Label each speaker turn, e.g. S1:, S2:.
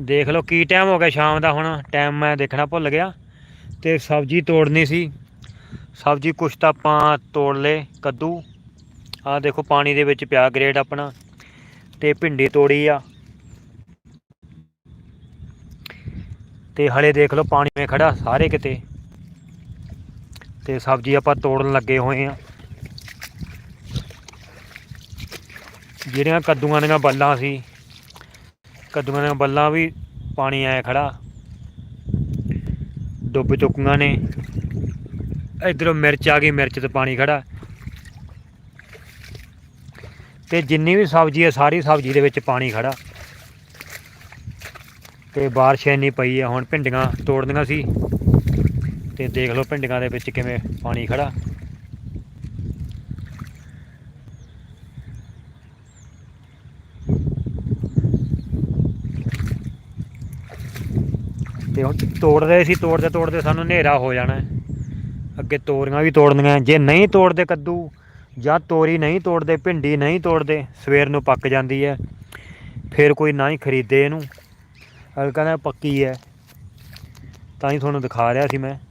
S1: ਦੇਖ ਲਓ ਕੀ ਟਾਈਮ ਹੋ ਗਿਆ ਸ਼ਾਮ ਦਾ ਹੁਣ ਟਾਈਮ ਮੈਂ ਦੇਖਣਾ ਭੁੱਲ ਗਿਆ ਤੇ ਸਬਜ਼ੀ ਤੋੜਨੀ ਸੀ। ਸਬਜ਼ੀ ਕੁਛ ਤਾਂ ਆਪਾਂ ਤੋੜ ਲਏ, ਕੱਦੂ। ਆ ਦੇਖੋ ਪਾਣੀ ਦੇ ਵਿੱਚ ਪਿਆ ਗ੍ਰੇਡ ਆਪਣਾ ਤੇ ਭਿੰਡੀ ਤੋੜੀ ਆ। ਤੇ ਹਲੇ ਦੇਖ ਲਓ ਪਾਣੀ ਵਿੱਚ ਖੜਾ ਸਾਰੇ ਕਿਤੇ। ਤੇ ਸਬਜ਼ੀ ਆਪਾਂ ਤੋੜਨ ਲੱਗੇ ਹੋਏ ਆ। ਜਿਹੜੀਆਂ ਕੱਦੂਆਂ ਦੀਆਂ ਬੱਲਾਂ ਸੀ ਕੱਦੂਆਂ ਦੀਆਂ ਬੱਲਾਂ ਵੀ ਪਾਣੀ ਆਇਆ ਖੜਾ। ਡੁੱਬ ਚੁੱਕੀਆਂ ਨੇ। ਇਧਰੋਂ ਮਿਰਚ ਆ ਗਈ, ਮਿਰਚ ਤੇ ਪਾਣੀ ਖੜਾ। ਤੇ ਜਿੰਨੀ ਵੀ ਸਬਜ਼ੀ ਹੈ ਸਾਰੀ ਸਬਜ਼ੀ ਦੇ ਵਿੱਚ ਪਾਣੀ ਖੜਾ। ਤੇ ਬਾਰਿਸ਼ ਇੰਨੀ ਪਈ ਹੈ ਹੁਣ ਭਿੰਡੀਆਂ ਤੋੜਨੀਆਂ ਸੀ। ਤੇ ਦੇਖ ਲਓ ਭਿੰਡੀਆਂ ਦੇ ਵਿੱਚ ਕਿਵੇਂ ਪਾਣੀ ਖੜਾ। ਤੇ ਹੁਣ ਤੋੜਦੇ ਸੀ, ਤੋੜਦੇ ਤੋੜਦੇ ਸਾਨੂੰ ਹਨੇਰਾ ਹੋ ਜਾਣਾ ਅੱਗੇ ਤੋਰੀਆਂ ਵੀ ਤੋੜਨੀਆਂ ਜੇ ਨਹੀਂ ਤੋੜਦੇ ਕੱਦੂ, ਜਾਂ ਤੋਰੀ ਨਹੀਂ ਤੋੜਦੇ, ਭਿੰਡੀ ਨਹੀਂ ਤੋੜਦੇ, ਸਵੇਰ ਨੂੰ ਪੱਕ ਜਾਂਦੀ ਹੈ। ਫਿਰ ਕੋਈ ਨਾ ਹੀ ਖਰੀਦੇ ਇਹਨੂੰ। ਅਗਰ ਕਹਿੰਦਾ ਪੱਕੀ ਹੈ। ਤਾਂ ਹੀ ਤੁਹਾਨੂੰ ਦਿਖਾ ਰਿਹਾ ਸੀ ਮੈਂ।